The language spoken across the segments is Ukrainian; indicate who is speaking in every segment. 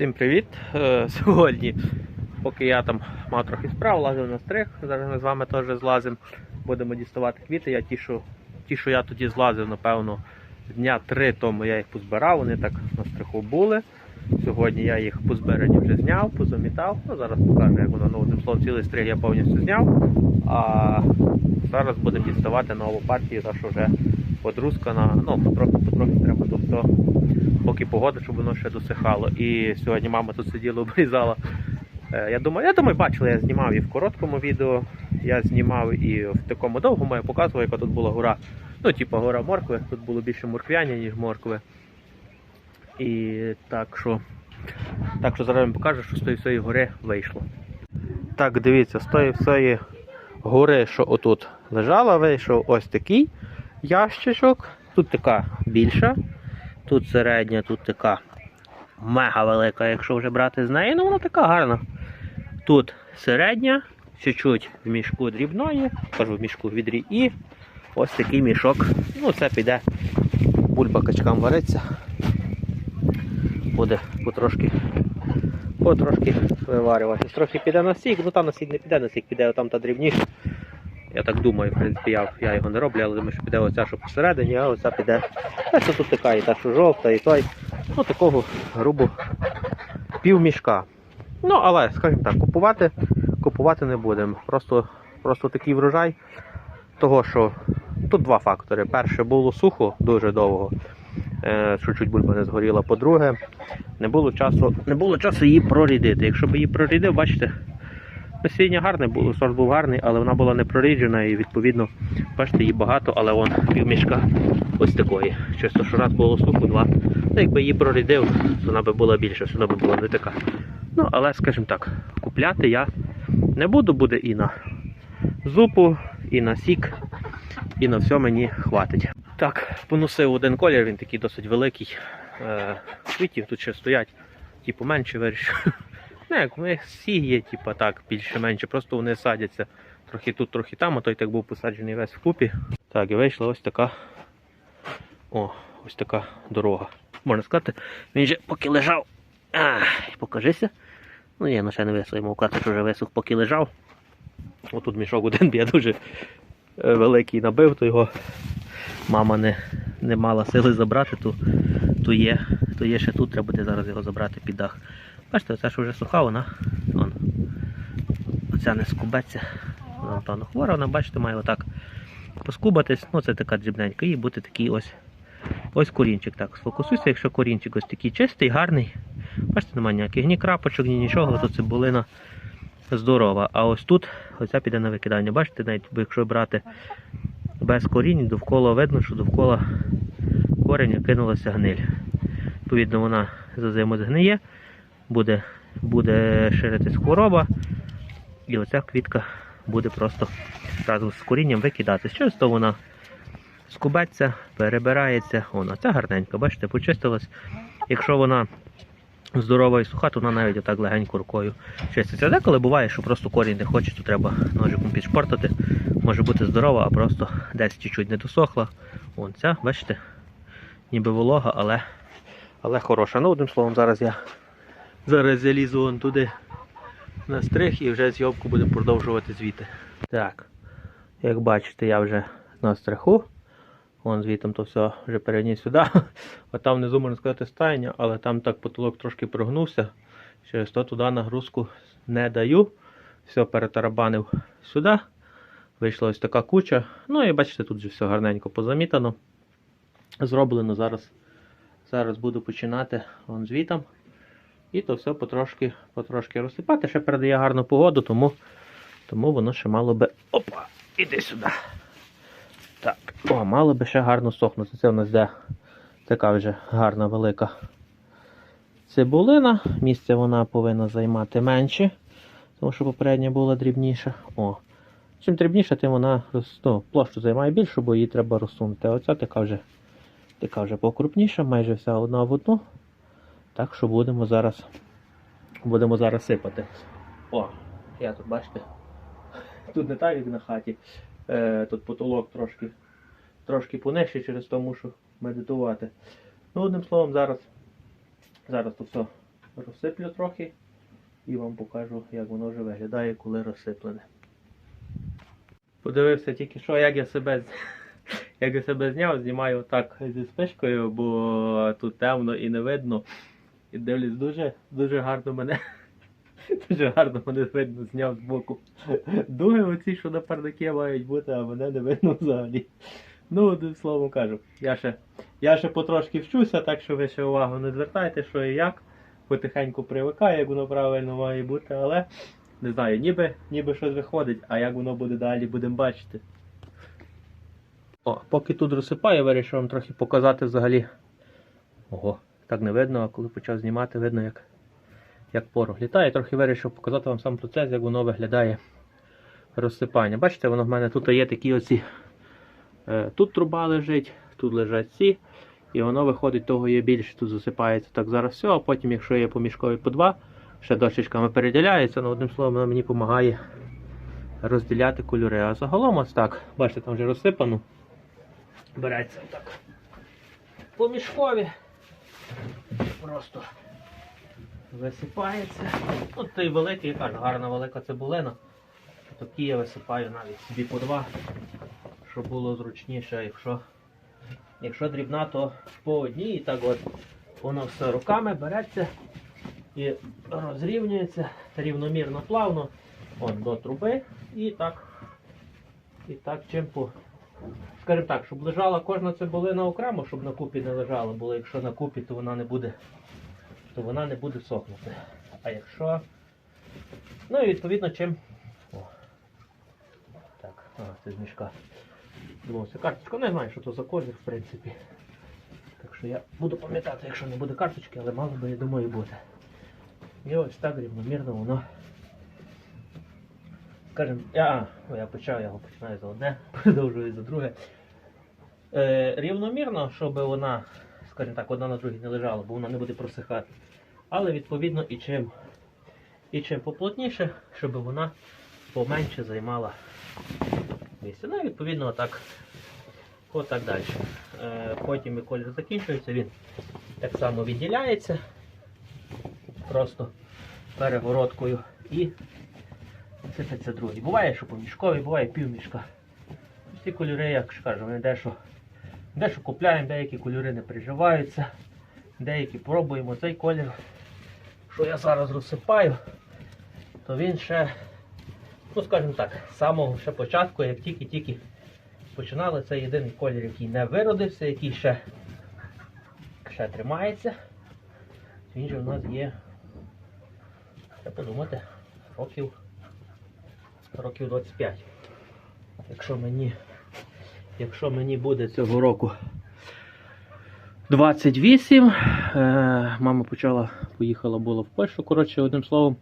Speaker 1: Всім привіт! Е, Сьогодні, поки я там мав трохи справ, лазив на стриг, зараз ми з вами теж злазимо, будемо діставати квіти. Я ті, що, ті, що я тоді злазив, напевно, дня три тому я їх позбирав, вони так на стриху були. Сьогодні я їх по збиранню вже зняв, позамітав. Ну, зараз покажу, як воно ну, одним словом, цілий стриг я повністю зняв. А зараз будемо діставати нову партію, та що вже подрускана. Ну, трохи потрохи треба то поки погода, щоб воно ще досихало. І сьогодні мама тут сиділа, обрізала. Е, Я думаю, я думаю, бачили, я знімав і в короткому відео, я знімав і в такому довгому, я показував, яка тут була гора. Ну, типу гора моркви, тут було більше морквяння, ніж моркви. І так що, так що зараз вам покажу, що з тої всієї гори вийшло. Так, дивіться, з тої всієї гори, що отут лежала, вийшов ось такий ящичок. Тут така більша, тут середня, тут така мега велика, якщо вже брати з неї, ну вона така гарна. Тут середня, чуть-чуть в мішку дрібної, кажу в мішку відрі, і ось такий мішок. Ну, це піде бульба качкам вариться. Буде потрошки, потрошки виварюватися. Трохи піде на сік, ну там на сік не піде, на сік піде там та дрібніша. Я так думаю, в принципі, я, я його не роблю, але думаю, що піде оця, що посередині, а оця піде. Ось тут така, і та, що жовта, і той. Ну, такого грубо пів мішка. Ну, але, скажімо так, купувати, купувати не будемо. Просто, просто такий врожай. Того, що тут два фактори. Перше, було сухо дуже довго, е, що чуть бульба не згоріла. По-друге, не було часу, не було часу її прорідити. Якщо б її прорідив, бачите, насіння гарне було, сорт був гарний, але вона була не проріджена і відповідно, бачите, її багато, але вон півмішка ось такої. Чисто, що раз було сухо, два. Ну, якби її прорідив, то вона би була більша, вона би була не така. Ну, але, скажімо так, купляти я не буду, буде і на зупу, і на сік, і на все мені хватить. Так, поносив один колір, він такий досить великий. Е, квітів тут ще стоять, типу менше вирішив. Не, як ми всі є, типу так, більше-менше, просто вони садяться трохи тут, трохи там, а той так був посаджений весь вкупі. Так, і вийшла ось така. О, ось така дорога. Можна сказати, він же поки лежав. Ах, покажися. Ну я на ще не висох, йому вказати, що вже висох, поки лежав. Отут мішок один я дуже е, великий набив, то його мама не, не мала сили забрати, то, то, є, то є ще тут, треба буде зараз його забрати під дах. Бачите, оця що вже суха, вона. Вон, оця не скубеться. Вона хвора, вона, бачите, має отак поскубатись. Ну, це така дрібненька. І бути такий ось ось корінчик. Так, сфокусуйся, якщо корінчик ось такий чистий, гарний. Бачите, немає ніяких ні крапочок, ні нічого, то цибулина здорова. А ось тут оця піде на викидання. Бачите, навіть якщо брати без корінь, довкола видно, що довкола кореня кинулася гниль. Відповідно, вона за зиму згниє, буде, буде ширитись хвороба, і оця квітка буде просто разом з корінням викидатись. Через то вона скубеться, перебирається. Вона ця гарненька, бачите, почистилась. Якщо вона здорова і суха, то вона навіть отак легенько рукою чиститься. Деколи буває, що просто корінь не хоче, то треба ножиком підшпортати. Може бути здорова, а просто десь чуть-чуть не досохла. Вон ця, бачите, ніби волога, але, але хороша. Ну, одним словом, зараз я зараз залізу вон туди на стриг і вже зйомку будемо продовжувати звідти. Так, як бачите, я вже на стриху. Вон звітом то все вже переніс сюди. А там внизу можна сказати стайня, але там так потолок трошки прогнувся. Через то туди нагрузку не даю. Все перетарабанив сюди. Вийшла ось така куча. Ну і бачите, тут вже все гарненько позамітано. Зроблено зараз. Зараз буду починати вон звітом. І то все потрошки, потрошки розсипати. Ще передає гарну погоду, тому, тому воно ще мало би. Опа! Іди сюди. Так, о, мало би ще гарно сохнути. Це в нас де така вже гарна велика цибулина. Місце вона повинна займати менше, тому що попередня була дрібніша. О. Чим дрібніша, тим вона ну, площу займає більшу, бо її треба розсунути. Оця така вже, така вже покрупніша, майже вся одна в одну. Так що будемо зараз, будемо зараз сипати. О, я тут бачите. Тут не так, як на хаті. Е, тут потолок трошки, трошки понижче через то мушу медитувати. Ну, одним словом, зараз, зараз то все розсиплю трохи і вам покажу, як воно вже виглядає, коли розсиплене. Подивився тільки що, як я себе, як я себе зняв, знімаю так зі спишкою, бо тут темно і не видно. І дивлюсь, дуже, дуже гарно мене. Дуже гарно мене видно зняв з боку. Дуги оці, що на парнике мають бути, а мене не видно взагалі. Ну, словом кажу, я ще, я ще потрошки вчуся, так що ви ще увагу не звертайте, що і як. Потихеньку привикаю, як воно правильно має бути, але не знаю, ніби, ніби щось виходить, а як воно буде далі, будемо бачити. О, поки тут розсипаю, вирішив вам трохи показати взагалі. Ого, так не видно, а коли почав знімати, видно, як, як порох літає. Трохи вирішив показати вам сам процес, як воно виглядає розсипання. Бачите, воно в мене тут є такі оці. Е, тут труба лежить, тут лежать ці. І воно виходить, того є більше, тут засипається так зараз все, а потім, якщо є помішкові по два, ще дощечками переділяється, ну одним словом, воно мені допомагає розділяти кольори. А загалом ось так, бачите, там вже розсипано. Береться отак. Помішкові. Просто висипається. От той великий, я кажу, гарна велика цибулина. Такі я висипаю навіть собі по два, щоб було зручніше, якщо Якщо дрібна, то по одній, і так от воно все руками береться і розрівнюється рівномірно плавно от, до труби і так, і так чим по. Скажімо так, щоб лежала кожна цибулина окремо, щоб на купі не лежала, бо якщо на купі, то вона не буде, то вона не буде сохнути. А якщо. Ну і відповідно чим. О. Так, ага, це з мішка. Думав, це карточка. Не знаю, що то за колір, в принципі. Так що я буду пам'ятати, якщо не буде карточки, але мало би, я думаю, бути. І ось так рівномірно воно. Скажем, я, я почав, я його починаю за одне, продовжую за друге. Е, рівномірно, щоб вона, скажімо так, одна на другій не лежала, бо вона не буде просихати. Але відповідно і чим, і чим поплотніше, щоб вона поменше займала місце. Ну і відповідно отак, отак далі. Е, потім колір закінчується, він так само відділяється просто перегородкою і сипеться другий. Буває, що помішковий, буває півмішка. Всі кольори, як ж ми дещо, дещо купляємо, деякі кольори не приживаються, деякі пробуємо цей колір, що я зараз розсипаю, то він ще ну скажімо так, з самого ще початку, як тільки-тільки починали, це єдиний колір, який не виродився, який ще, ще тримається. Він же в нас є, треба подумати, років, років 25. Якщо мені, якщо мені буде цього року 28, е, мама почала, поїхала була в Польщу, коротше, одним словом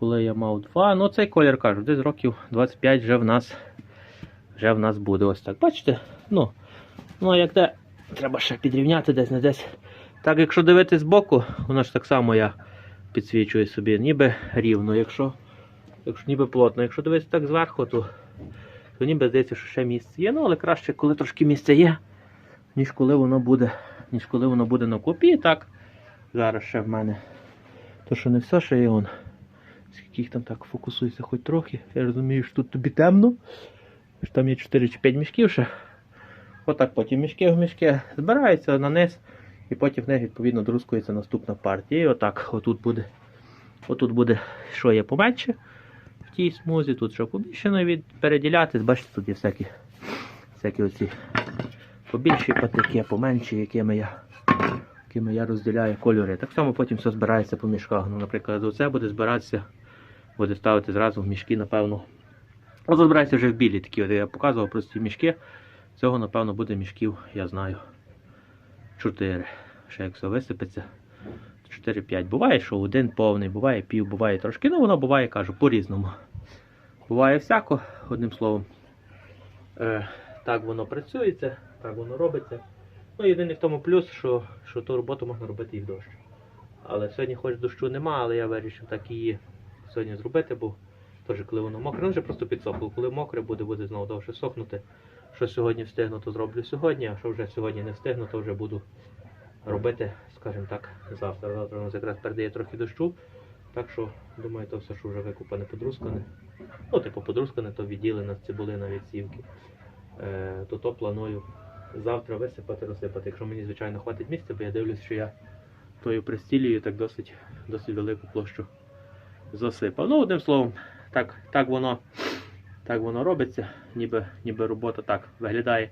Speaker 1: коли я мав два. Ну цей колір кажу, десь років 25 вже в нас вже в нас буде ось так. Бачите? Ну, ну як де, треба ще підрівняти десь не десь. Так, якщо дивитись збоку, воно ж так само я підсвічую собі, ніби рівно, якщо, якщо ніби плотно. Якщо дивитися так зверху, то, то ніби здається, що ще місце є. Ну, але краще, коли трошки місця є, ніж коли воно буде, ніж коли воно буде на купі. Так, зараз ще в мене. То що не все, ще є он. Скільки їх там так фокусується хоч трохи. Я розумію, що тут тобі темно. що Там є 4 чи 5 мішків ще. Отак потім мішки в мішки збираються на низ. І потім в них відповідно друскується наступна партія. І отак отут буде. Отут буде, що є поменше тій смузі, тут що побільше навіть переділятись. Бачите, тут є всякі, всякі оці побільші патики, поменші, якими я якими я розділяю кольори. Так само потім все збирається по мішках. Ну, наприклад, оце буде збиратися, буде ставити зразу в мішки, напевно. Оце збирається вже в білі такі, от я показував прості мішки. Цього, напевно, буде мішків, я знаю. 4. Ще як все висипеться. 4-5. Буває, що один повний, буває пів, буває трошки. Ну, воно буває, кажу, по-різному. Буває всяко, одним словом. Е, так воно працюється, так воно робиться. Ну, єдиний в тому плюс, що, що ту роботу можна робити і в дощ. Але сьогодні хоч дощу нема, але я вирішив так її сьогодні зробити, бо теж коли воно мокре, ну вже просто підсохло. Коли мокре буде, буде знову довше сохнути. Що сьогодні встигну, то зроблю сьогодні, а що вже сьогодні не встигну, то вже буду робити скажімо так, завтра. Завтра у нас якраз передає трохи дощу. Так що, думаю, то все, що вже викупане, подрускане. Ну, типу, подрускане, то відділена цибулина від сівки. Е, то то планую завтра висипати, розсипати. Якщо мені, звичайно, хватить місця, бо я дивлюсь, що я тою пристілюю так досить, досить велику площу засипав. Ну, одним словом, так, так воно. Так воно робиться, ніби, ніби робота так виглядає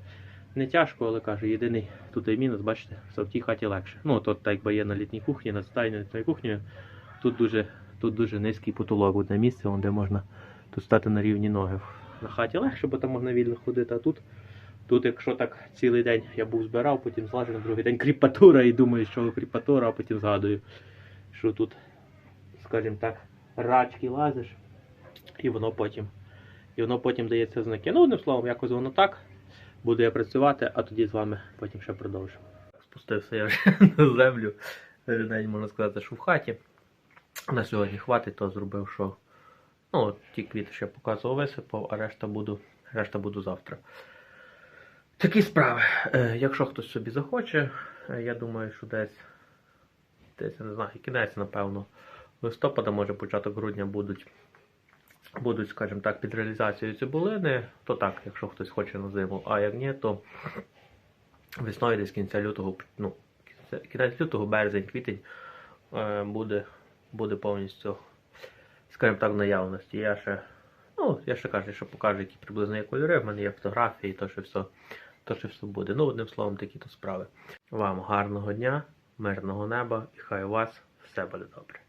Speaker 1: не тяжко, але кажу, єдиний тут і мінус, бачите, що в тій хаті легше. Ну, тут так якби є на літній кухні, на стайні літною кухнею. Тут дуже, тут дуже низький потолок, одне місце, де можна тут стати на рівні ноги. На хаті легше, бо там можна вільно ходити, а тут, тут якщо так цілий день я був збирав, потім злажу на другий день кріпатура і думаю, що кріпатура, а потім згадую, що тут, скажімо так, рачки лазиш, і воно потім і воно потім дається знаки. Ну, одним словом, якось воно так. Буду я працювати, а тоді з вами потім ще продовжимо. Спустився я вже на землю. Е, Навіть можна сказати, що в хаті. На сьогодні хватить, то зробив, що ну, от ті квіти ще показував, висипав, а решта буду, решта буду завтра. Такі справи. Е, якщо хтось собі захоче, е, я думаю, що десь, десь я не знаю, кінець, напевно, листопада, може початок грудня будуть будуть, скажімо так, під реалізацією цибулини, то так, якщо хтось хоче на зиму, а як ні, то весною десь кінця лютого, ну, кінець лютого, березень, квітень е, буде, буде повністю, скажімо так, в наявності. Я ще, ну, я ще кажу, що покажу, які приблизно є кольори, в мене є фотографії, то що все, то що все буде. Ну, одним словом, такі то справи. Вам гарного дня, мирного неба і хай у вас все буде добре.